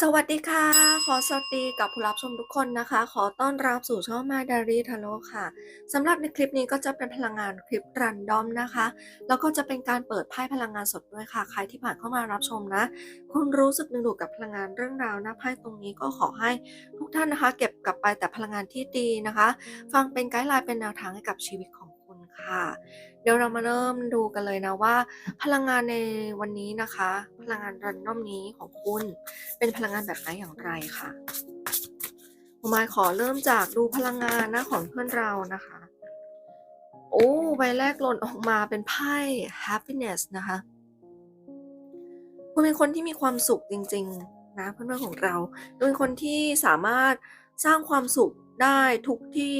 สวัสดีค่ะ ขอสวัสดีกับผู้รับชมทุกคนนะคะ ขอต้อนรับสู่ช่อง My Diary Tarot ค่ะสำหรับในคลิปนี้ก็จะเป็นพลังงานคลิปรันดอมนะคะ แล้วก็จะเป็นการเปิดไพ่พลังงานสดด้วยค่ะ ใครที่ผ่านเข้ามารับชมนะ คุณรู้สึกดึงดูดกับพลังงานเรื่องราวหน้าไพ่ตรงนี้ก็ขอให้ทุกท่านนะคะ เก็บกลับไปแต่พลังงานที่ดีนะคะ ฟังเป็นไกด์ไลน์เป็นแนวทางให้กับชีวิตของ ค่ะ เดี๋ยวเรามาเริ่มดูกันเลยนะว่า พลังงานในวันนี้นะคะ พลังงานรันดอมนี้ของคุณ เป็นพลังงานแบบไหนอย่างไรค่ะผมมายขอเริ่มจากดูพลังงานนะของเพื่อนเรานะคะ โอ้ใบแรกหล่นออกมาเป็นไพ่ happiness นะคะ คุณเป็นคนที่มีความสุขจริง ๆ นะเพื่อนๆของเราเป็นคนที่สามารถสร้างความสุขได้ทุกที่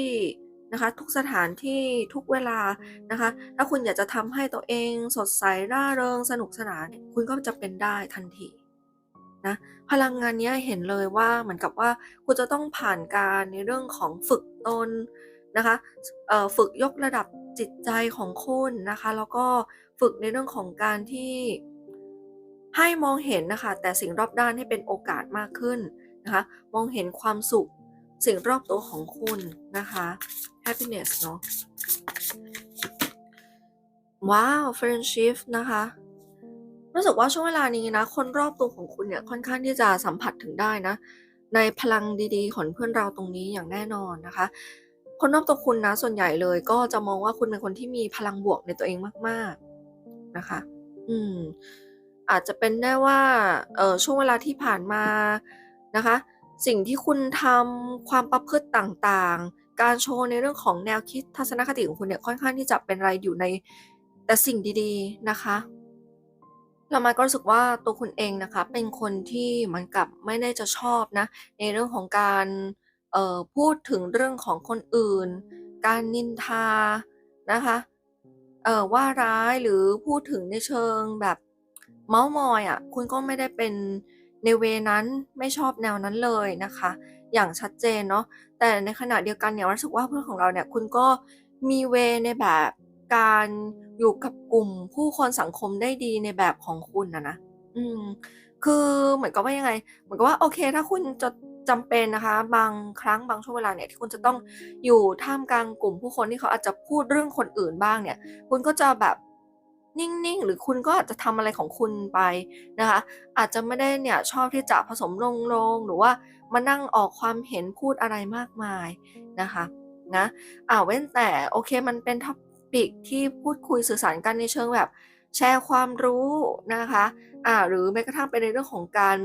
นะคะทุกสถานที่ทุกเวลานะคะถ้าคุณอยากจะทำให้ตัวเองสดใสร่าเริงสนุกสนาน คุณก็จะเป็นได้ทันทีนะพลังงานเนี้ยเห็นเลยว่าเหมือนกับว่าคุณจะต้องผ่านการในเรื่องของฝึกตนนะคะเอ่อฝึกยกระดับจิตใจของคุณนะคะ แล้วก็ฝึกในเรื่องของการที่ให้มองเห็นนะคะ แต่สิ่งรอบด้านให้เป็นโอกาสมากขึ้นนะคะ มองเห็นความสุขสิ่งรอบตัวของคุณนะคะ happiness เนาะว้าว friendship นะคะรู้สึกว่าช่วงเวลานี้นะ คนรอบตัวของคุณเนี่ยค่อนข้างที่จะสัมผัสถึงได้นะ ในพลังดีๆ ของเพื่อนเราตรงนี้อย่างแน่นอนนะคะ คนรอบตัวคุณนะ ส่วนใหญ่เลยก็จะมองว่าคุณเป็นคนที่มีพลังบวกในตัวเองมากๆนะคะ อืม อาจจะเป็นได้ว่าเอ่อช่วงเวลาที่ผ่านมานะคะ สิ่งที่คุณทำความประพฤติต่างๆ การโชว์ในเรื่องของแนวคิดทัศนคติของคุณเนี่ยค่อนข้างที่จะเป็นอะไรอยู่ในแต่สิ่งดีๆนะคะเรามาก็รู้สึกว่าตัวคุณเองนะคะเป็นคนที่เหมือนกับไม่ได้จะชอบนะในเรื่องของการพูดถึงเรื่องของคนอื่น การนินทานะคะว่าร้ายหรือพูดถึงในเชิงแบบเม้าท์มอยอะคุณก็ไม่ได้เป็นในเวนั้นไม่ชอบแนวนั้นเลยนะคะ อย่างชัดเจนเนาะ แต่ในขณะเดียวกันเนี่ยรู้สึกว่าเพื่อนของเราเนี่ยคุณก็มีเวในแบบการอยู่กับกลุ่มผู้คนสังคมได้ดีในแบบของคุณนะนะอืม คือเหมือนกับว่ายังไง เหมือนกับว่าโอเค ถ้าคุณจะจำเป็นนะคะ บางครั้งบางช่วงเวลาเนี่ยที่คุณจะต้องอยู่ท่ามกลางกลุ่มผู้คนที่เขาอาจจะพูดเรื่องคนอื่นบ้างเนี่ย คุณก็จะแบบ นิ่งๆ หรือคุณก็อาจจะทำอะไรของคุณไปนะคะ อาจจะไม่ได้เนี่ยชอบที่จะผสมลงๆหรือว่ามานั่งออกความเห็นพูดอะไรมากมายนะคะนะอ่าเว้นแต่โอเคมันเป็นท็อปิกที่พูดคุยสื่อสารกันในเชิงแบบ แชร์ความรู้นะคะอ่าหรือแม้กระทั่งเป็นในเรื่องของการ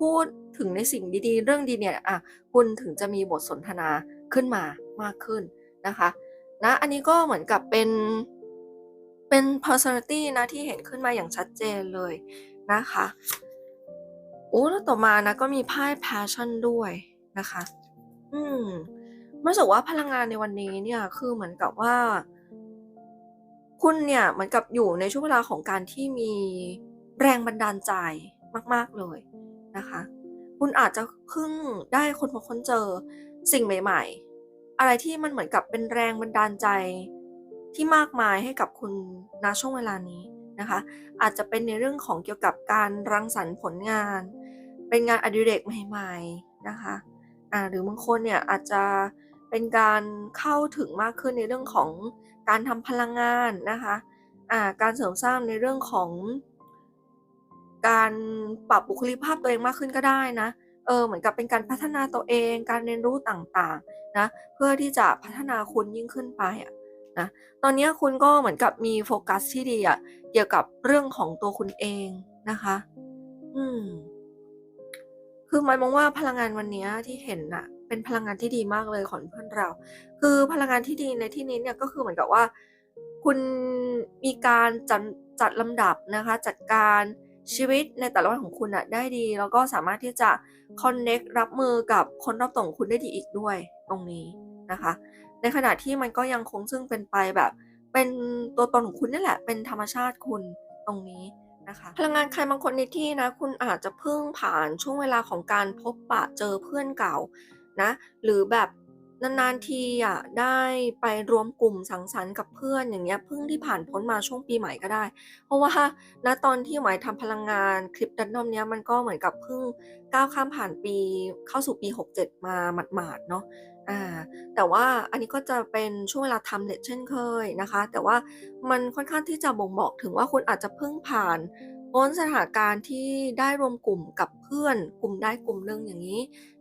พูดถึงในสิ่งดีๆ เรื่องดีเนี่ยอะคุณถึงจะมีบทสนทนาขึ้นมามากขึ้นนะคะนะอันนี้ก็เหมือนกับเป็น เป็น personality นะที่เห็นขึ้นมาอย่างชัดเจนเลยนะคะโอ้แล้วต่อมานะก็มีไพ่ passion ด้วยนะคะ อืมรู้สึกว่าพลังงานในวันนี้เนี่ยคือเหมือนกับว่า คุณเนี่ยเหมือนกับอยู่ในช่วงเวลาของการที่มีแรงบันดาลใจมาก ๆเลยนะคะ คุณอาจจะเพิ่งได้คนพบค้นเจอสิ่งใหม่ ๆ อะไรที่มันเหมือนกับเป็นแรงบันดาลใจ ที่มากมายให้กับคุณณช่วงเวลานี้นะคะ อาจจะเป็นในเรื่องของเกี่ยวกับการรังสรรค์ผลงาน เป็นงานอดิเรกใหม่ๆนะคะหรือบางคนเนี่ยอาจจะเป็นการเข้าถึงมากขึ้นในเรื่องของการทำพลังงานนะคะอ่าการเสริมสร้างในเรื่องของ การปรับบุคลิกภาพตัวเองมากขึ้นก็ได้นะเออเหมือนกับเป็นการพัฒนาตัวเอง การเรียนรู้ต่างๆนะเพื่อที่จะพัฒนาคุณยิ่งขึ้นไปอะ นะตอนนี้คุณก็เหมือนกับมีโฟกัสที่ดีอะเกี่ยวกับเรื่องของตัวคุณเองนะคะ อืม คือหมายมองว่าพลังงานวันนี้ที่เห็นน่ะเป็นพลังงานที่ดีมากเลยของเพื่อนเรา คือพลังงานที่ดีในที่นี้เนี่ยก็คือเหมือนกับว่า คุณมีการจัดจัดลำดับนะคะ จัดการชีวิตในแต่ละวันของคุณน่ะได้ดี แล้วก็สามารถที่จะคอนเน็กต์รับมือกับคนรอบตัวของคุณได้ดีอีกด้วยตรงนี้นะคะ ในขณะที่มันก็ยังคงซึ่งเป็นไปแบบ เป็นตัวตนของคุณนี่แหละ เป็นธรรมชาติคุณตรงนี้นะคะพลังงานใครบางคนในที่นะ คุณอาจจะเพิ่งผ่านช่วงเวลาของการพบปะเจอเพื่อนเก่านะ หรือแบบนานๆทีอะได้ไปรวมกลุ่มสังสรรค์กับเพื่อนอย่างเงี้ยเพิ่งที่ผ่านพ้นมาช่วงปีใหม่ก็ได้ เพราะว่าณตอนที่หมายทำพลังงานคลิป Random เนี้ยมันก็เหมือนกับเพิ่งก้าวข้ามผ่านปีเข้าสู่ปี 67 มาหมาดๆเนาะ อาแต่ว่าอันนี้ก็จะเป็นช่วงเวลาทำเน็ตเช่นเคยนะคะ แต่ว่ามันค่อนข้างที่จะบ่งบอกถึงว่าคุณอาจจะเพิ่งผ่านพ้นสถานการณ์ที่ได้รวมกลุ่มกับเพื่อนกลุ่มใดกลุ่มหนึ่งอย่างงี้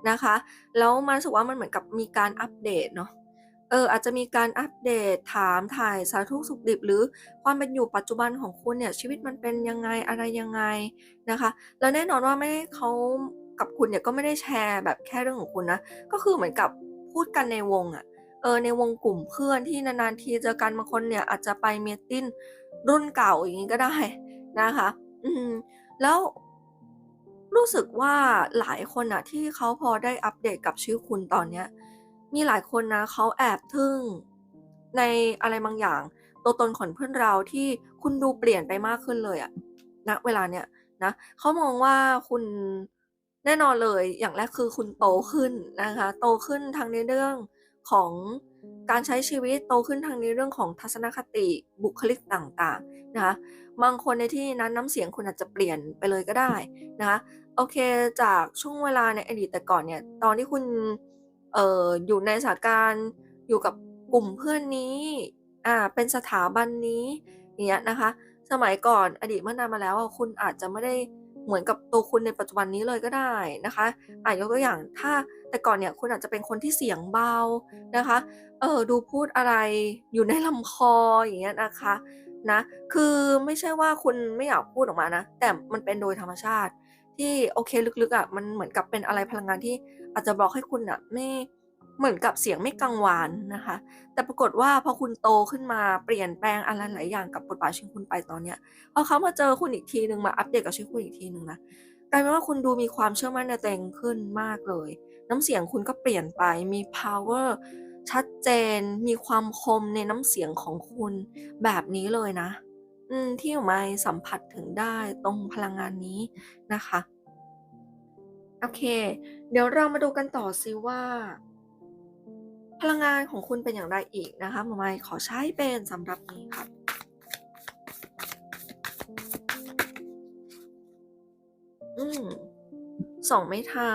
นะคะแล้วมันรู้สึกว่ามันเหมือนกับมีการอัปเดตเนาะเอออาจจะมีการอัปเดตถามถ่ายสารทุกสุขดิบ หรือความเป็นอยู่ปัจจุบันของคุณเนี่ยชีวิตมันเป็นยังไงอะไรยังไงนะคะ แล้วแน่นอนว่าไม่ได้เขากับคุณเนี่ยก็ไม่ได้แชร์แบบแค่เรื่องของคุณนะก็คือเหมือนกับ พูดกันในวงอะเออในวงกลุ่มเพื่อนที่นานๆทีเจอกันบางคนเนี่ยอาจจะไปเมีตติงรุ่นเก่าอย่างงี้ก็ได้นะคะ อืมแล้วรู้สึกว่าหลายคนน่ะที่เขาพอได้อัปเดตกับชีวิตคุณตอนเนี้ย มีหลายคนนะเขาแอบทึ่งในอะไรบางอย่าง ตัวตนของเพื่อนเราที่คุณดูเปลี่ยนไปมากขึ้นเลยอะณเวลาเนี้ยนะเขามองว่าคุณ แน่นอนเลยอย่างแรกคือคุณโตขึ้นนะคะ โตขึ้นทั้งในเรื่องของการใช้ชีวิตโตขึ้นทั้งในเรื่องของทัศนคติบุคลิกต่างๆนะคะบางคนในที่นั้นน้ำเสียงคุณอาจจะเปลี่ยนไปเลยก็ได้นะคะโอเคจากช่วงเวลาในอดีตแต่ก่อนเนี่ยตอนที่คุณเอ่ออยู่ในสถานการณ์อยู่กับกลุ่มเพื่อนนี้อ่าเป็นสถาบันนี้อย่างเงี้ยนะคะ สมัยก่อนอดีตเมื่อนานมาแล้วคุณอาจจะไม่ได้ เหมือนกับตัวคุณในปัจจุบันนี้เลยก็ได้นะคะอ่ายกตัวอย่างถ้าแต่ก่อนเนี่ยคุณอาจจะเป็นคนที่เสียงเบานะคะ เออดูพูดอะไรอยู่ในลำคออย่างเงี้ยนะคะนะ คือไม่ใช่ว่าคุณไม่อยากพูดออกมานะ แต่มันเป็นโดยธรรมชาติ ที่โอเคลึกๆอะมันเหมือนกับเป็นอะไรพลังงานที่อาจจะบอกให้คุณน่ะไม่ เหมือนกับเสียงไม่กังวานนะคะ แต่ปรากฏว่าพอคุณโตขึ้นมาเปลี่ยนแปลงอะไรหลายอย่างกับบทบาทชีวิตคุณไปตอนเนี้ยพอเขามาเจอคุณอีกทีหนึ่งมาอัปเดตกับชีวิตคุณอีกทีหนึ่งนะกลายเป็นว่าคุณดูมีความเชื่อมั่นในตัวเองขึ้นมากเลย น้ำเสียงคุณก็เปลี่ยนไปมี power ชัดเจนมีความคมในน้ำเสียงของคุณแบบนี้เลยนะ อืมที่หมายสัมผัสถึงได้ตรงพลังงานนี้นะคะ โอเค เดี๋ยวเรามาดูกันต่อซิว่า พลังงานของคุณเป็นอย่างไรอีกนะคะหมอไมค์ขอใช้เป็นสำหรับนี้ค่ะอืมสองไม้เท้า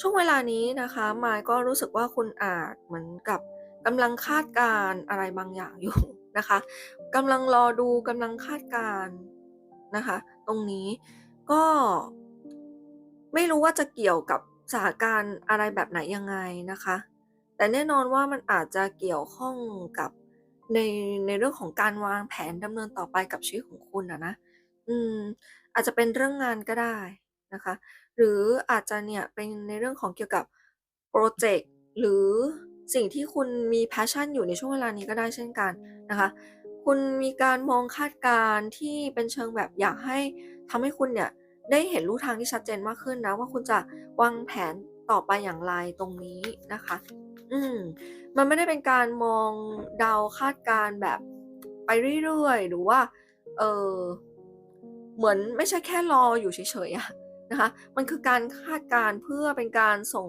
ช่วงเวลานี้นะคะมายก็รู้สึกว่าคุณอาจเหมือนกับกำลังคาดการอะไรบางอย่างอยู่นะคะกำลังรอดูกำลังคาดการนะคะ ตรงนี้ก็ไม่รู้ว่าจะเกี่ยวกับ สถานการณ์อะไรแบบไหนยังไงนะคะ แต่แน่นอนว่ามันอาจจะเกี่ยวข้องกับในในเรื่องของการวางแผนดำเนินต่อไปกับชีวิตของคุณอะนะ อืม อาจจะเป็นเรื่องงานก็ได้นะคะ หรืออาจจะเนี่ยเป็นในเรื่องของเกี่ยวกับโปรเจกต์หรือสิ่งที่คุณมี passion อยู่ในช่วงเวลานี้ก็ได้เช่นกันนะคะ คุณมีการมองคาดการณ์ที่เป็นเชิงแบบอยากให้ทำให้คุณเนี่ย ได้เห็นลู่ทางที่ชัดเจนมากขึ้นนะ ว่าคุณจะวางแผนต่อไปอย่างไรตรงนี้นะคะ อืม มันไม่ได้เป็นการมองเดาคาดการแบบไปเรื่อยๆ หรือว่า เออเหมือนไม่ใช่แค่รออยู่เฉยๆอะนะคะ มันคือการคาดการเพื่อเป็นการส่ง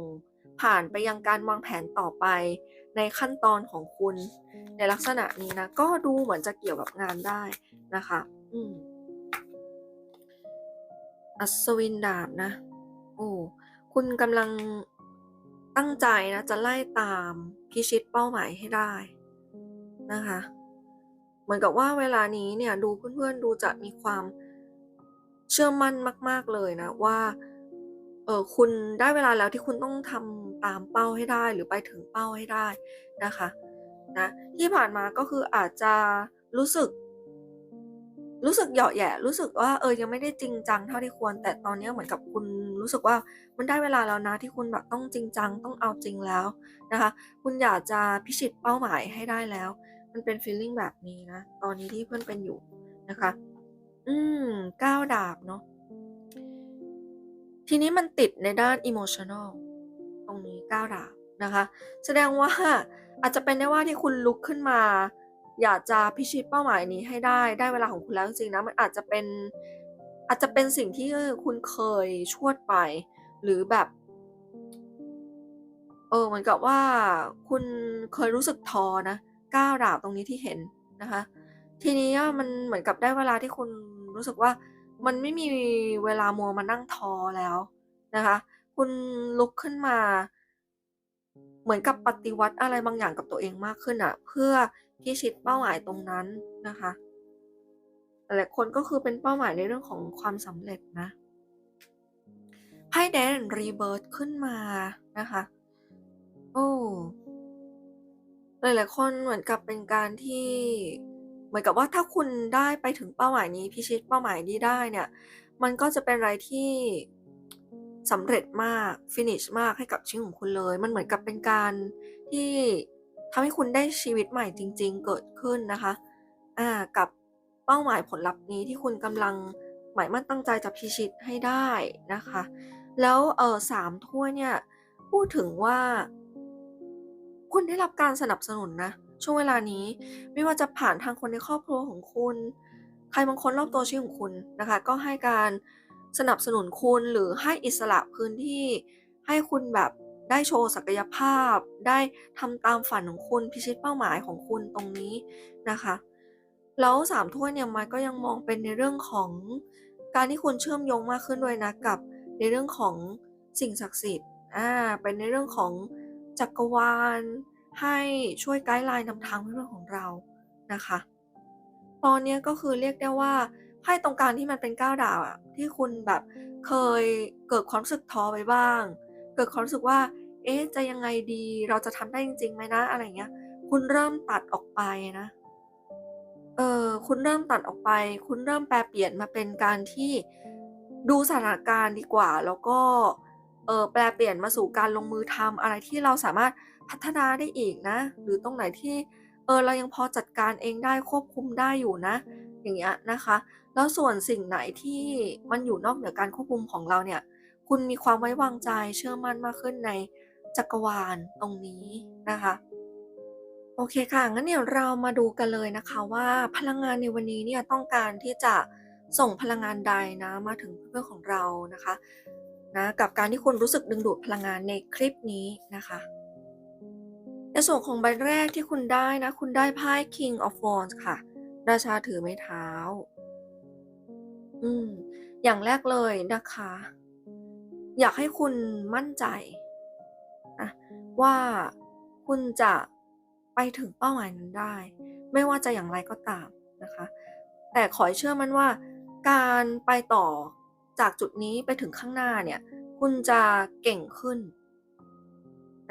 ผ่านไปยังการวางแผนต่อไปในขั้นตอนของคุณในลักษณะนี้นะ ก็ดูเหมือนจะเกี่ยวกับงานได้นะคะ อืม อัศวินดาบนะ โอ้คุณกำลังตั้งใจนะจะไล่ตามพิชิตเป้าหมายให้ได้นะคะ เหมือนกับว่าเวลานี้เนี่ยดูเพื่อนๆดูจะมีความเชื่อมั่นมาก ๆเลยนะว่าเออคุณได้เวลาแล้วที่คุณต้องทำตามเป้าให้ได้หรือไปถึงเป้าให้ได้นะคะนะที่ผ่านมาก็คืออาจจะรู้สึก รู้สึกเหยาะแย่รู้สึกว่าเออยังไม่ได้จริงจังเท่าที่ควร แต่ตอนนี้เหมือนกับคุณรู้สึกว่ามันได้เวลาแล้วนะที่คุณแบบต้องจริงจังต้องเอาจริงแล้วนะคะ คุณอยากจะพิชิตเป้าหมายให้ได้แล้ว มันเป็นฟีลลิงแบบนี้นะตอนนี้ที่เพื่อนเป็นอยู่นะคะ อืม9ดาบเนาะทีนี้มันติดในด้าน emotional ตรงนี้9ดาบนะคะ แสดงว่าอาจจะเป็นได้ว่าที่คุณลุกขึ้นมา อยากจะพิชิตเป้าหมายนี้ให้ได้ได้เวลาของคุณแล้วจริงๆนะมันอาจจะเป็นอาจจะเป็นสิ่งที่คุณเคยชวดไป หรือแบบ เออเหมือนกับว่าคุณเคยรู้สึกท้อนะ9ดาบตรงนี้ที่เห็นนะคะ ทีนี้มันเหมือนกับได้เวลาที่คุณรู้สึกว่ามันไม่มีเวลามัวมานั่งท้อแล้วนะคะ คุณลุกขึ้นมา เหมือนกับปฏิวัติอะไรบางอย่างกับตัวเองมากขึ้นอะ เพื่อ พิชิตเป้าหมายตรงนั้นนะคะหลายคนก็คือเป็นเป้าหมายในเรื่องของความสำเร็จนะไพ่ Death and Rebirth ขึ้นมานะคะโอ้หลายๆคนเหมือนกับเป็นการที่เหมือนกับว่าถ้าคุณได้ไปถึงเป้าหมายนี้พิชิตเป้าหมายนี้ได้เนี่ย มันก็จะเป็นอะไรที่สำเร็จมากฟินิชมากให้กับชีวิตของคุณเลย มันเหมือนกับเป็นการที่ ทำให้คุณได้ชีวิตใหม่จริง ๆ เกิดขึ้นนะคะอากับเป้าหมายผลลัพธ์นี้ที่คุณกำลังหมายมั่นตั้งใจจะพิชิตให้ได้นะคะ แล้วเอ่อ3ถ้วยเนี่ยพูดถึงว่า คุณได้รับการสนับสนุนนะช่วงเวลานี้ไม่ว่าจะผ่านทางคนในครอบครัวของคุณ ใครบางคนรอบตัวชีวิตของคุณนะคะ ก็ให้การสนับสนุนคุณหรือให้อิสระพื้นที่ให้คุณแบบ ได้โชว์ศักยภาพ ได้ทำตามฝันของคุณพิชิตเป้าหมายของคุณตรงนี้นะคะ แล้ว3ถ้วยเนี่ยมันก็ยังมองเป็นในเรื่องของการที่คุณเชื่อมโยงมากขึ้นด้วยนะกับในเรื่องของสิ่งศักดิ์สิทธิ์อ่าเป็นในเรื่องของจักรวาล ให้ช่วยไกด์ไลน์นำทางในเรื่องของเรานะคะ ตอนนี้ก็คือเรียกได้ว่าไพ่ตรงกลางที่มันเป็น9ดาบอะที่คุณแบบเคยเกิดความรู้สึกท้อไว้บ้าง กิดความรู้สึกว่า เอ๊ะ จะยังไงดี เราจะทำได้จริงๆไหมนะ อะไรเงี้ย คุณเริ่มตัดออกไปนะ เออ คุณเริ่มตัดออกไป คุณเริ่มแปรเปลี่ยนมาเป็นการที่ดูสถานการณ์ดีกว่า แล้วก็ เออแปรเปลี่ยนมาสู่การลงมือทำอะไรที่เราสามารถพัฒนาได้อีกนะ หรือตรงไหนที่ เออ เรายังพอจัดการเองได้ควบคุมได้อยู่นะ อย่างเงี้ยนะคะ แล้วส่วนสิ่งไหนที่มันอยู่นอกเหนือการควบคุมของเราเนี่ย คุณมีความไว้วางใจเชื่อมั่นมากขึ้นในจักรวาลตรงนี้นะคะ โอเคค่ะ งั้นเดี๋ยวเรามาดูกันเลยนะคะว่าพลังงานในวันนี้เนี่ยต้องการที่จะส่งพลังงานใดนะมาถึงเพื่อนของเรานะคะนะกับการที่คุณรู้สึกดึงดูดพลังงานในคลิปนี้นะคะในส่วนของใบแรกที่คุณได้นะ คุณได้ไพ่ King of Wands ค่ะ ราชาถือไม้เท้า อืม อย่างแรกเลยนะคะ อยากให้คุณมั่นใจอะว่าคุณจะไปถึงเป้าหมายนั้นได้ ไม่ว่าจะอย่างไรก็ตามนะคะ แต่ขอให้เชื่อมั่นว่า การไปต่อจากจุดนี้ไปถึงข้างหน้าเนี่ย คุณจะเก่งขึ้น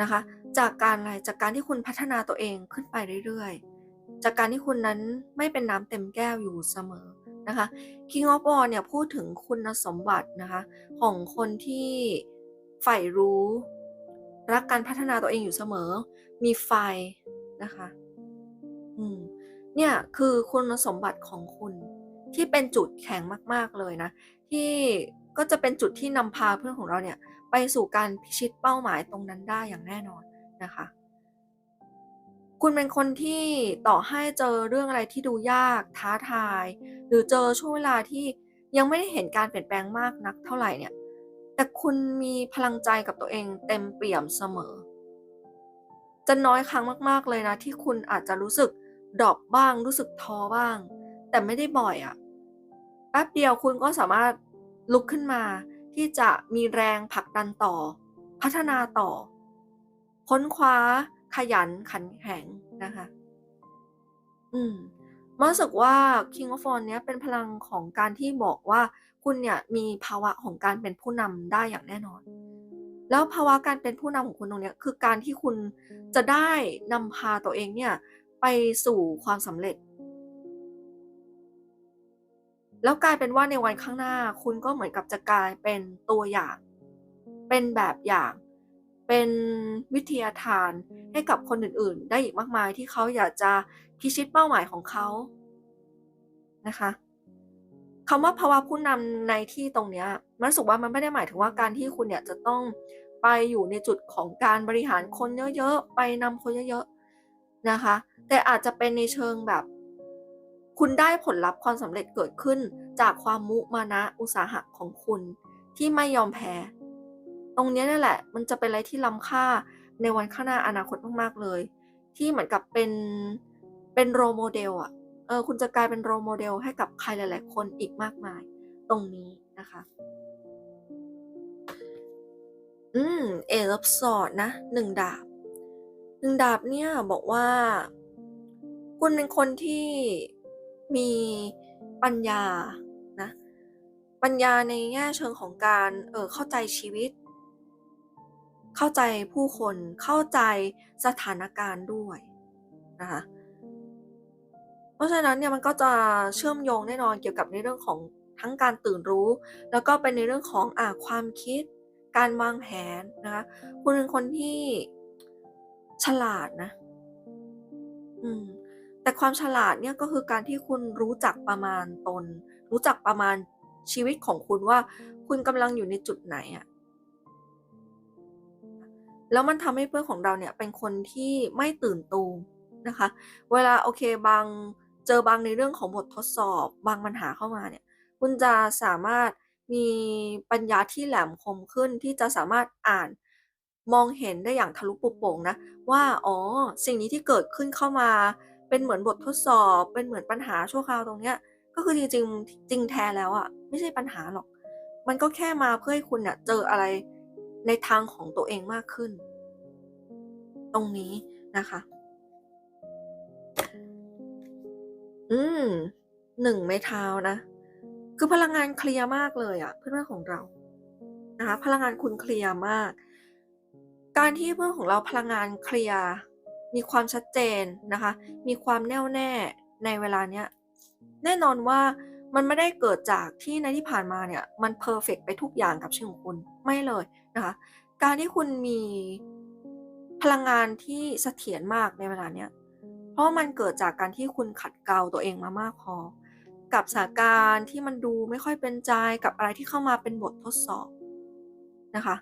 นะคะ จากการอะไรจากการที่คุณพัฒนาตัวเองขึ้นไปเรื่อยๆ จากการที่คุณนั้นไม่เป็นน้ำเต็มแก้วอยู่เสมอ นะคะ King of War เนี่ยพูดถึงคุณสมบัตินะคะของคนที่ใฝ่รู้ รักการพัฒนาตัวเองอยู่เสมอ มีไฟนะคะอืมเนี่ยคือคุณสมบัติของคุณที่เป็นจุดแข็งมาก ๆ เลยนะ ที่ก็จะเป็นจุดที่นำพาเพื่อนของเราเนี่ย ไปสู่การพิชิตเป้าหมายตรงนั้นได้อย่างแน่นอนนะคะ คุณเป็นคนที่ต่อให้เจอเรื่องอะไรที่ดูยากท้าทาย หรือเจอช่วงเวลาที่ยังไม่ได้เห็นการเปลี่ยนแปลงมากนักเท่าไหร่เนี่ย แต่คุณมีพลังใจกับตัวเองเต็มเปี่ยมเสมอ จะน้อยครั้งมาก ๆ เลยนะ ที่คุณอาจจะรู้สึกดรอปบ้างรู้สึกท้อบ้าง แต่ไม่ได้บ่อยอะแป๊บเดียวคุณก็สามารถลุกขึ้นมา ที่จะมีแรงผลักดันต่อ พัฒนาต่อ ค้นคว้า ขยันขันแข็งนะคะ อืมมันรู้สึกว่า King of Wands เนี้ยเป็นพลังของการที่บอกว่าคุณเนี่ยมีภาวะของการเป็นผู้นำได้อย่างแน่นอน แล้วภาวะการเป็นผู้นำของคุณตรงเนี้ยคือการที่คุณจะได้นำพาตัวเองเนี่ยไปสู่ความสำเร็จ แล้วกลายเป็นว่าในวันข้างหน้า คุณก็เหมือนกับจะกลายเป็นตัวอย่าง เป็นแบบอย่าง เป็นวิทยาทานให้กับคนอื่นๆ ได้อีกมากมายที่เขาอยากจะพิชิตเป้าหมายของเขานะคะคำว่าภาวะผู้นำในที่ตรงเนี้ยมันสึกว่ามันไม่ได้หมายถึงว่าการที่คุณเนี่ยจะต้องไปอยู่ในจุดของการบริหารคนเยอะๆ ไปนำคนเยอะๆนะคะ แต่อาจจะเป็นในเชิงแบบ คุณได้ผลลัพธ์ความสำเร็จเกิดขึ้นจากความมุมานะอุตสาหะของคุณที่ไม่ยอมแพ้ ตรงนี้นี่แหละ มันจะเป็นอะไรที่ล้ำค่าในวันข้างหน้าอนาคตมากๆเลย ที่เหมือนกับเป็นเป็น role model อะเออคุณจะกลายเป็น role model ให้กับใครหลาย ๆ คนอีกมากมาย ตรงนี้นะคะอืม Eight of Swords นะ1ดาบ1ดาบเนี่ยบอกว่า คุณเป็นคนที่มีปัญญานะปัญญาในแง่เชิงของการเออเข้าใจชีวิต เข้าใจผู้คนเข้าใจสถานการณ์ด้วยนะคะเพราะฉะนั้นเนี่ยมันก็จะเชื่อมโยงแน่นอนเกี่ยวกับในเรื่องของทั้งการตื่นรู้ แล้วก็เป็นในเรื่องของอ่าความคิด การวางแผนนะคะคุณเป็นคนที่ฉลาดนะอืมแต่ความฉลาดเนี่ยก็คือการที่คุณรู้จักประมาณตน รู้จักประมาณชีวิตของคุณว่า คุณกำลังอยู่ในจุดไหนอะ แล้วมันทำให้เพื่อนของเราเนี่ยเป็นคนที่ไม่ตื่นตูมนะคะ เวลาโอเคบางเจอบางในเรื่องของบททดสอบบางปัญหาเข้ามาเนี่ย คุณจะสามารถมีปัญญาที่แหลมคมขึ้นที่จะสามารถอ่านมองเห็นได้อย่างทะลุปุโป่งนะ ว่าอ๋อสิ่งนี้ที่เกิดขึ้นเข้ามา เป็นเหมือนบททดสอบ เป็นเหมือนปัญหาชั่วคราวตรงเนี้ยก็คือจริงๆจริงแท้แล้วอะไม่ใช่ปัญหาหรอก มันก็แค่มาเพื่อให้คุณเนี่ยเจออะไร ในทางของตัวเองมากขึ้น ตรงนี้นะคะ อืม1ไม้เท้านะ คือพลังงานเคลียร์มากเลยอะเพื่อนๆของเรานะคะพลังงานคุณเคลียร์มาก การที่เพื่อนของเราพลังงานเคลียร์มีความชัดเจนนะคะ มีความแน่วแน่ในเวลาเนี้ยแน่นอนว่ามันไม่ได้เกิดจากที่ในที่ผ่านมาเนี่ย มันเพอร์เฟกต์ไปทุกอย่างกับชีวิตของคุณ ไม่เลย นะคะการที่คุณมีพลังงานที่เสถียรมากในเวลาเนี้ยเพราะมันเกิดจากการที่คุณขัดเกลาตัวเองมามากพอ กับสถานการณ์ที่มันดูไม่ค่อยเป็นใจกับอะไรที่เข้ามาเป็นบททดสอบนะคะ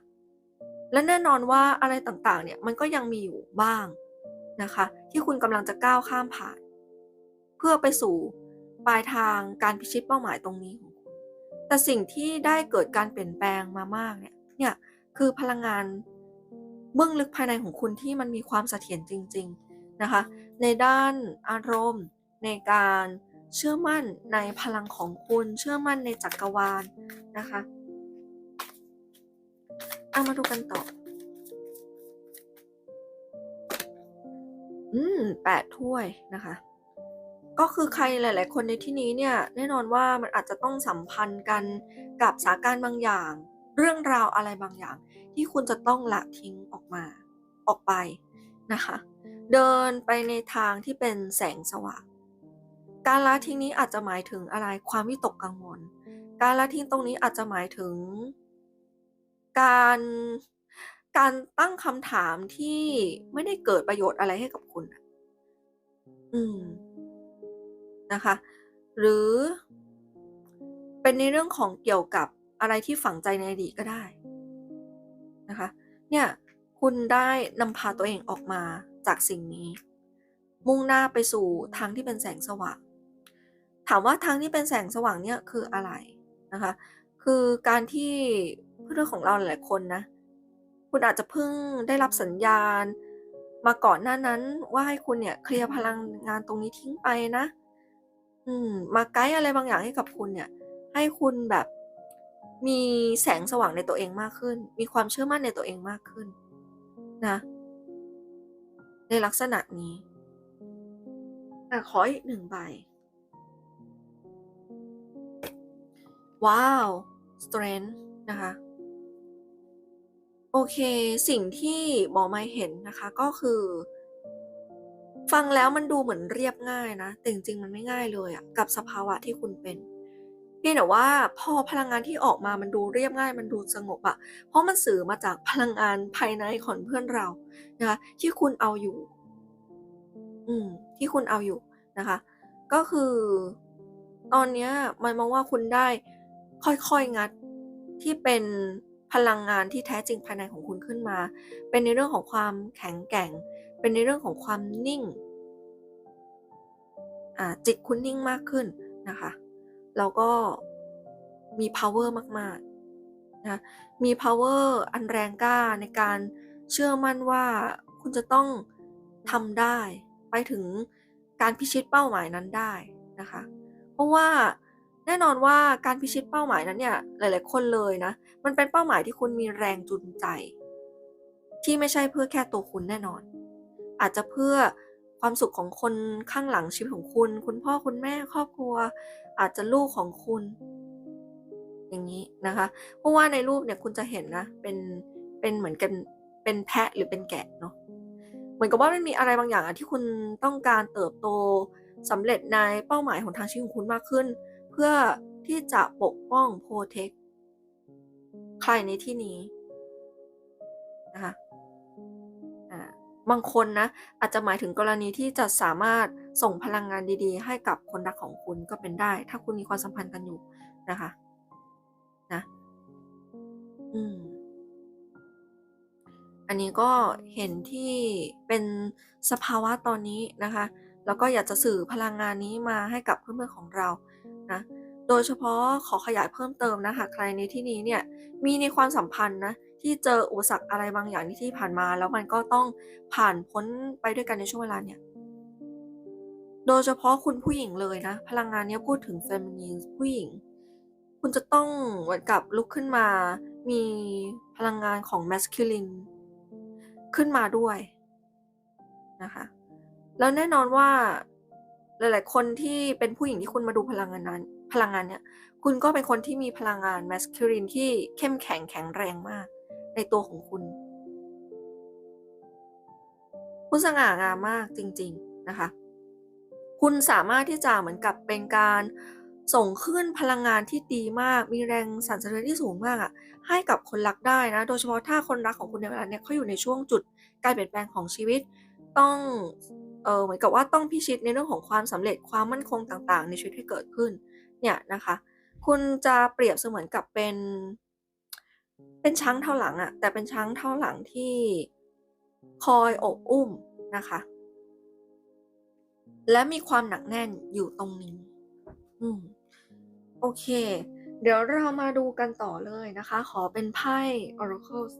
และแน่นอนว่าอะไรต่างๆเนี่ยมันก็ยังมีอยู่บ้างนะคะ ที่คุณกำลังจะก้าวข้ามผ่าน เพื่อไปสู่ปลายทางการพิชิตเป้าหมายตรงนี้ของคุณแต่สิ่งที่ได้เกิดการเปลี่ยนแปลงมามากเนี่ยเนี่ย คือพลังงานเบื้องลึกภายในของคุณที่มันมีความเสถียรจริง ๆ นะคะ ในด้านอารมณ์ ในการเชื่อมั่นในพลังของคุณ เชื่อมั่นในจักรวาลนะคะเอามาดูกันต่อ อืม8ถ้วยนะคะ ก็คือใครหลาย ๆ คนในที่นี้เนี่ย แน่นอนว่ามันอาจจะต้องสัมพันธ์กันกับสาการบางอย่าง เรื่องราวอะไรบางอย่าง ที่คุณจะต้องละทิ้งออกมาออกไปนะคะ เดินไปในทางที่เป็นแสงสว่างการละทิ้งนี้อาจจะหมายถึงอะไรความวิตกกังวล การละทิ้งตรงนี้อาจจะหมายถึง การการตั้งคำถามที่ไม่ได้เกิดประโยชน์อะไรให้กับคุณ อืม นะคะ หรือเป็นในเรื่องของเกี่ยวกับ อะไรที่ฝังใจในอดีตก็ได้นะคะ เนี่ยคุณได้นำพาตัวเองออกมาจากสิ่งนี้ มุ่งหน้าไปสู่ทางที่เป็นแสงสว่าง ถามว่าทางที่เป็นแสงสว่างเนี่ยคืออะไรนะคะ คือการที่เพื่อนของเราหลายคนนะ คุณอาจจะเพิ่งได้รับสัญญาณ มาก่อนหน้านั้นว่าให้คุณเนี่ยเคลียร์พลังงานตรงนี้ทิ้งไปนะ อืม มาไกด์อะไรบางอย่างให้กับคุณเนี่ย ให้คุณแบบ มีแสงสว่างในตัวเองมากขึ้น มีความเชื่อมั่นในตัวเองมากขึ้นนะ ในลักษณะนี้อ่ขออีก1ใบ ว้าว Strength นะคะ โอเค สิ่งที่หมอไมค์เห็นนะคะก็คือ ฟังแล้วมันดูเหมือนเรียบง่ายนะ แต่จริงๆมันไม่ง่ายเลยอะกับสภาวะที่คุณเป็น พียงแต่ว่าพอพลังงานที่ออกมามันดูเรียบง่าย มันดูสงบอะเพราะมันสื่อมาจากพลังงานภายในของเพื่อนเรานะคะที่คุณเอาอยู่ อืม ที่คุณเอาอยู่นะคะ ก็คือ ตอนเนี้ย มันมองว่าคุณได้ค่อยๆงัดที่เป็นพลังงานที่แท้จริงภายในของคุณขึ้นมา เป็นในเรื่องของความแข็งแกร่ง เป็นในเรื่องของความนิ่ง อ่าจิตคุณนิ่งมากขึ้นนะคะ แล้วก็มีเพาว์มากๆนะมีเพาว์อันแรงกล้าในการเชื่อมั่นว่าคุณจะต้องทำได้ ไปถึงการพิชิตเป้าหมายนั้นได้นะคะ เพราะว่าแน่นอนว่าการพิชิตเป้าหมายนั้นเนี่ยหลาย ๆ คนเลยนะ มันเป็นเป้าหมายที่คุณมีแรงจูงใจ ที่ไม่ใช่เพื่อแค่ตัวคุณแน่นอน อาจจะเพื่อ ความสุขของคนข้างหลังชีวิตของคุณ คุณพ่อคุณแม่ครอบครัว อาจจะลูกของคุณ อย่างนี้นะคะ เพราะว่าในรูปเนี่ยคุณจะเห็นนะ เป็นเป็นเหมือนกันเป็นแพะหรือเป็นแกะเนาะเหมือนกับว่ามันมีอะไรบางอย่างอะที่คุณต้องการเติบโตสำเร็จในเป้าหมายของทางชีวิตของคุณมากขึ้น เพื่อที่จะปกป้องโปรเทคใครในที่นี้นะคะ บางคนนะอาจจะหมายถึงกรณีที่จะสามารถส่งพลังงานดีๆ ให้กับคนรักของคุณก็เป็นได้ ถ้าคุณมีความสัมพันธ์กันอยู่นะคะนะอืมอันนี้ก็เห็นที่เป็นสภาวะตอนนี้นะคะ แล้วก็อยากจะสื่อพลังงานนี้มาให้กับเพื่อนๆของเรานะโดยเฉพาะขอขยายเพิ่มเติมนะคะใครในที่นี้เนี่ยมีในความสัมพันธ์นะ ที่เจออุปสรรคอะไรบางอย่างที่ผ่านมา แล้วมันก็ต้องผ่านพ้นไปด้วยกันในช่วงเวลาเนี่ยโดยเฉพาะคุณผู้หญิงเลยนะ พลังงานเนี้ยพูดถึงเฟมินีนผู้หญิง คุณจะต้องเหมือนกับลุกขึ้นมา มีพลังงานของ masculine ขึ้นมาด้วยนะคะ แล้วแน่นอนว่าหลาย ๆ คนที่เป็นผู้หญิงที่คุณมาดูพลังงานนั้น พลังงานเนี่ย คุณก็เป็นคนที่มีพลังงาน masculine ที่เข้มแข็งแข็งแรงมาก ในตัวของคุณ คุณสง่างามมากจริง ๆนะคะ คุณสามารถที่จะเหมือนกับเป็นการส่งขึ้นพลังงานที่ดีมาก มีแรงสั่นสะเทือนที่สูงมากอะให้กับคนรักได้นะ โดยเฉพาะถ้าคนรักของคุณในเวลาเนี้ยเขาอยู่ในช่วงจุดการเปลี่ยนแปลงของชีวิต ต้อง เออเหมือนกับว่าต้องพิชิตในเรื่องของความสำเร็จ ความมั่นคงต่างๆ ในชีวิตให้เกิดขึ้น เนี่ยนะคะ คุณจะเปรียบเสมือนกับเป็น เป็นช้างเท้าหลังอะแต่เป็นช้างเท้าหลังที่คอยอบอุ้มนะคะ และมีความหนักแน่นอยู่ตรงนี้ อืม โอเค เดี๋ยวเรามาดูกันต่อเลยนะคะ ขอเป็นไพ่ Oracles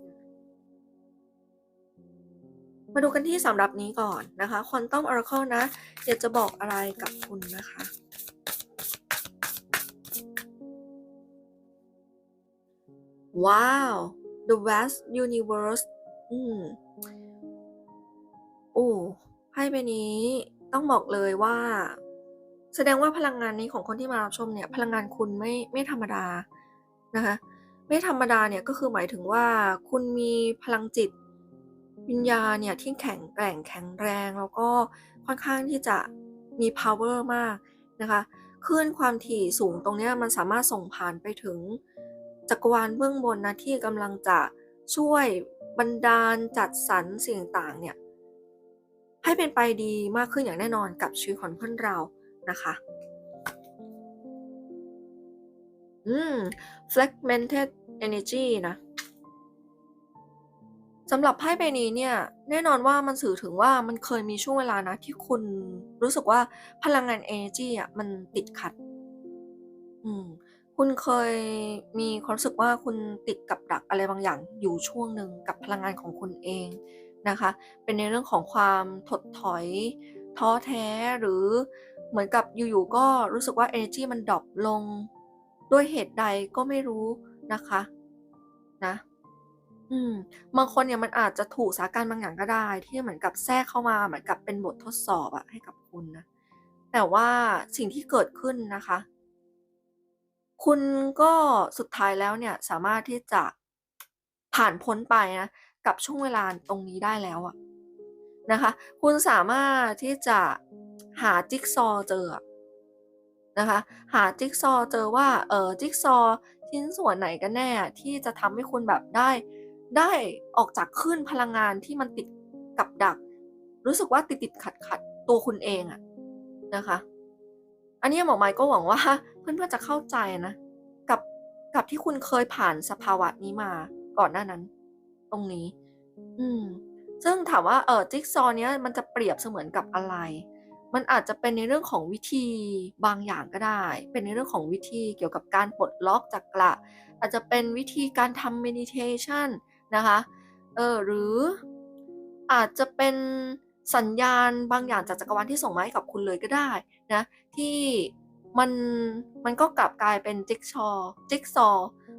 มาดูกันที่สำหรับนี้ก่อนนะคะ Quantum Oracle นะอยากจะบอกอะไรกับคุณนะคะ ว้าว The Vast Universe อืมโอ้ไพ่ใบนี้ต้องบอกเลยว่า แสดงว่าพลังงานนี้ของคนที่มารับชมเนี่ย พลังงานคุณไม่ไม่ธรรมดานะคะ ไม่ธรรมดาเนี่ยก็คือหมายถึงว่าคุณมีพลังจิตวิญญาณเนี่ยที่แข็งแกร่งแข็งแรง แล้วก็ค่อนข้างที่จะมีพาวเวอร์มากนะคะคลื่นความถี่สูงตรงเนี้ยมันสามารถส่งผ่านไปถึง จักรวาลเบื้องบนนะที่กำลังจะช่วยบันดาลจัดสรรสิ่งต่างเนี่ยให้เป็นไปดีมากขึ้นอย่างแน่นอนกับชีวิตของเพื่อนเรานะคะอืม fragmented energy นะสำหรับไพ่ใบนี้เนี่ย แน่นอนว่ามันสื่อถึงว่ามันเคยมีช่วงเวลานะ ที่คุณรู้สึกว่าพลังงาน energy อะมันติดขัด อืม คุณเคยมีความรู้สึกว่าคุณติดกับดักอะไรบางอย่างอยู่ช่วงหนึ่งกับพลังงานของคุณเองนะคะ เป็นในเรื่องของความถดถอยท้อแท้หรือเหมือนกับอยู่ๆก็รู้สึกว่า energy มันดรอปลงด้วยเหตุใดก็ไม่รู้นะคะนะอืมบางคนเนี่ยมันอาจจะถูกสาการบางอย่างก็ได้ ที่เหมือนกับแทรกเข้ามาเหมือนกับเป็นบททดสอบอะให้กับคุณนะแต่ว่าสิ่งที่เกิดขึ้นนะคะ คุณก็สุดท้ายแล้วเนี่ยสามารถที่จะผ่านพ้นไปนะกับช่วงเวลาตรงนี้ได้แล้วอะนะคะ คุณสามารถที่จะหาจิ๊กซอว์เจออะนะคะ หาจิ๊กซอว์เจอว่าเออจิ๊กซอว์ชิ้นส่วนไหนกันแน่อะที่จะทำให้คุณแบบได้ ได้ออกจากคลื่นพลังงานที่มันติดกับดัก รู้สึกว่าติดๆขัดๆตัวคุณเองอะนะคะ อันนี้หมอไม้ก็หวังว่า เพื่อนๆจะเข้าใจนะ กับกับที่คุณเคยผ่านสภาวะนี้มาก่อนหน้านั้น ตรงนี้ อืม ซึ่งถามว่าเออจิ๊กซอว์เนี้ยมันจะเปรียบเสมือนกับอะไร มันอาจจะเป็นในเรื่องของวิธีบางอย่างก็ได้ เป็นในเรื่องของวิธีเกี่ยวกับการปลดล็อกจักกระอาจจะเป็นวิธีการทำ meditation นะคะเออหรืออาจจะเป็นสัญญาณบางอย่างจากจักรวาลที่ส่งมาให้กับคุณเลยก็ได้นะที่ มันมันก็กลับกลายเป็นจิกชอว์จิกซอ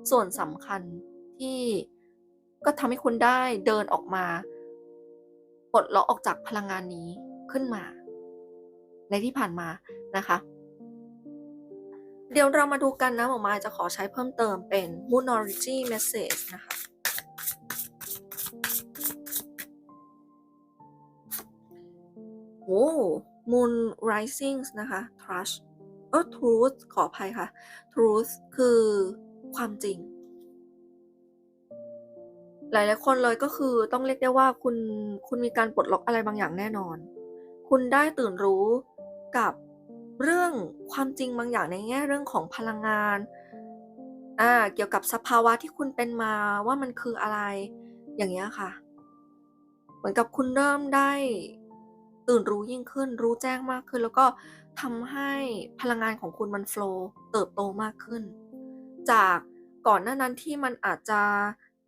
ส่วนสำคัญที่ก็ทำให้คุณได้เดินออกมาปลดล็อกออกจากพลังงานนี้ขึ้นมา ในที่ผ่านมานะคะ เดี๋ยวเรามาดูกันนะหมอมาจะขอใช้เพิ่มเติมเป็น Moonology Message นะคะโอ้ Moon Risings นะคะ Trust เออ Truth ขออภัยค่ะ Truth คือความจริง หลายๆคนเลยก็คือต้องเรียกได้ว่าคุณคุณมีการปลดล็อกอะไรบางอย่างแน่นอน คุณได้ตื่นรู้กับเรื่องความจริงบางอย่างในแง่เรื่องของพลังงานอ่าเกี่ยวกับสภาวะที่คุณเป็นมาว่ามันคืออะไรอย่างเงี้ยค่ะ เหมือนกับคุณเริ่มได้ ตื่นรู้ยิ่งขึ้น รู้แจ้งมากขึ้น แล้วก็ทำให้พลังงานของคุณมันโฟล์เติบโตมากขึ้น จากก่อนหน้านั้นที่มันอาจจะ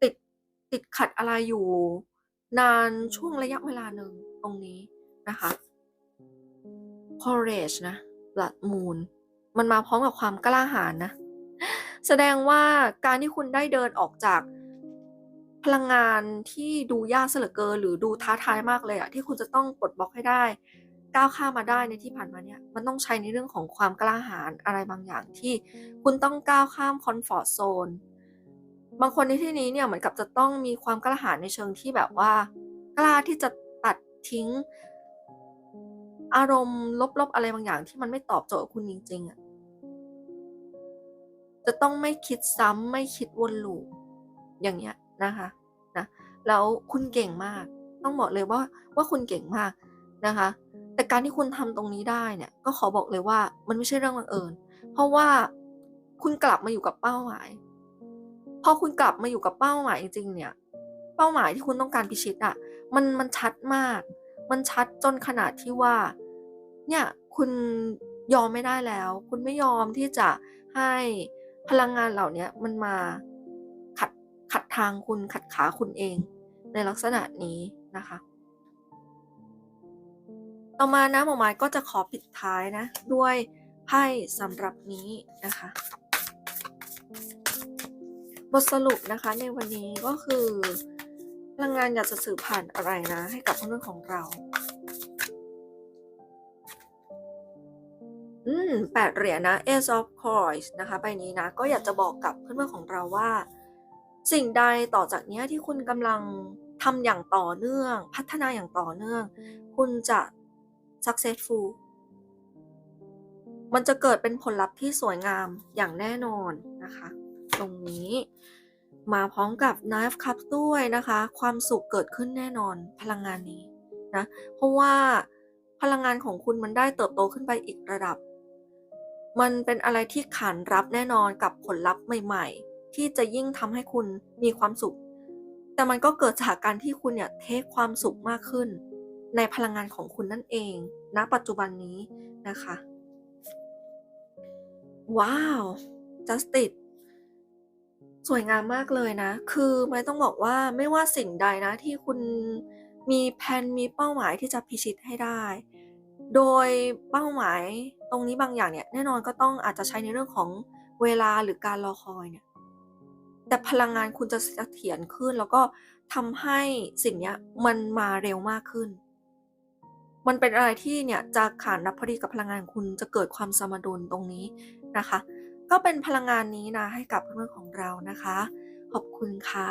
ติดติดขัดอะไรอยู่ นานช่วงระยะเวลาหนึ่งตรงนี้นะคะ Courage นะ Blood Moon มันมาพร้อมกับความกล้าหาญนะ แสดงว่าการที่คุณได้เดินออกจาก พลังงานที่ดูยากเสลือเกินหรือดูท้าทายมากเลยอะที่คุณจะต้องปลดบล็อกให้ได้ ก้าวข้ามมาได้ในที่ผ่านมาเนี่ยมันต้องใช้ในเรื่องของความกล้าหาญอะไรบางอย่างที่คุณต้องก้าวข้ามคอมฟอร์ตโซนบางคนในที่นี้เนี่ยเหมือนกับจะต้องมีความกล้าหาญในเชิงที่แบบว่า กล้าที่จะตัดทิ้ง อารมณ์ลบๆอะไรบางอย่างที่มันไม่ตอบโจทย์คุณจริงๆอะจะต้องไม่คิดซ้ำไม่คิดวนลูปอย่างเงี้ย นะคะนะแล้วคุณเก่งมาก ต้องบอกเลยว่าว่าคุณเก่งมากนะคะ แต่การที่คุณทำตรงนี้ได้เนี่ยก็ขอบอกเลยว่ามันไม่ใช่เรื่องบังเอิญ เพราะว่าคุณกลับมาอยู่กับเป้าหมายพอคุณกลับมาอยู่กับเป้าหมายจริงๆเนี่ย เป้าหมายที่คุณต้องการพิชิตอะมันมันชัดมาก มันชัดจนขนาดที่ว่า เนี่ยคุณยอมไม่ได้แล้ว คุณไม่ยอมที่จะให้พลังงานเหล่านี้มันมา ขัดทางคุณขัดขาคุณเอง ในลักษณะนี้นะคะ ต่อมานะหมอไมายก็จะขอปิดท้ายนะ ด้วยไพ่สำหรับนี้นะคะ บทสรุปนะคะในวันนี้ก็คือพลังงานอยากจะสื่อผ่านอะไรนะ ให้กับเพื่อนๆของเราอืม8เหรียญนะ Ace of Coins นะคะใบนี้นะ ก็อยากจะบอกกับเพื่อนๆของเราว่า สิ่งใดต่อจากนี้ที่คุณกำลังทำอย่างต่อเนื่อง พัฒนาอย่างต่อเนื่อง คุณจะ successful มันจะเกิดเป็นผลลัพธ์ที่สวยงามอย่างแน่นอนนะคะ ตรงนี้มาพร้อมกับ Knife cup ด้วยนะคะ ความสุขเกิดขึ้นแน่นอนพลังงานนี้นะเพราะว่าพลังงานของคุณมันได้เติบโตขึ้นไปอีกระดับ มันเป็นอะไรที่ขานรับแน่นอนกับผลลัพธ์ใหม่ ๆ ที่จะยิ่งทำให้คุณมีความสุข แต่มันก็เกิดจากการที่คุณเนี่ยเทกความสุขมากขึ้น ในพลังงานของคุณนั่นเองณปัจจุบันนี้นะคะ ว้าว Justice สวยงามมากเลยนะ คือไม้ต้องบอกว่าไม่ว่าสิ่งใดนะที่คุณมีแพลนมีเป้าหมายที่จะพิชิตให้ได้ โดยเป้าหมายตรงนี้บางอย่างเนี่ยแน่นอนก็ต้องอาจจะใช้ในเรื่องของเวลาหรือการรอคอยเนี่ย แต่พลังงานคุณจะเสถียรขึ้น แล้วก็ทำให้สิ่งนี้มันมาเร็วมากขึ้น มันเป็นอะไรที่เนี่ยจะขานรับพอดีกับพลังงานคุณจะเกิดความสมดุลตรงนี้นะคะ ก็เป็นพลังงานนี้นะให้กับเพื่อนของเรานะคะ ขอบคุณค่ะ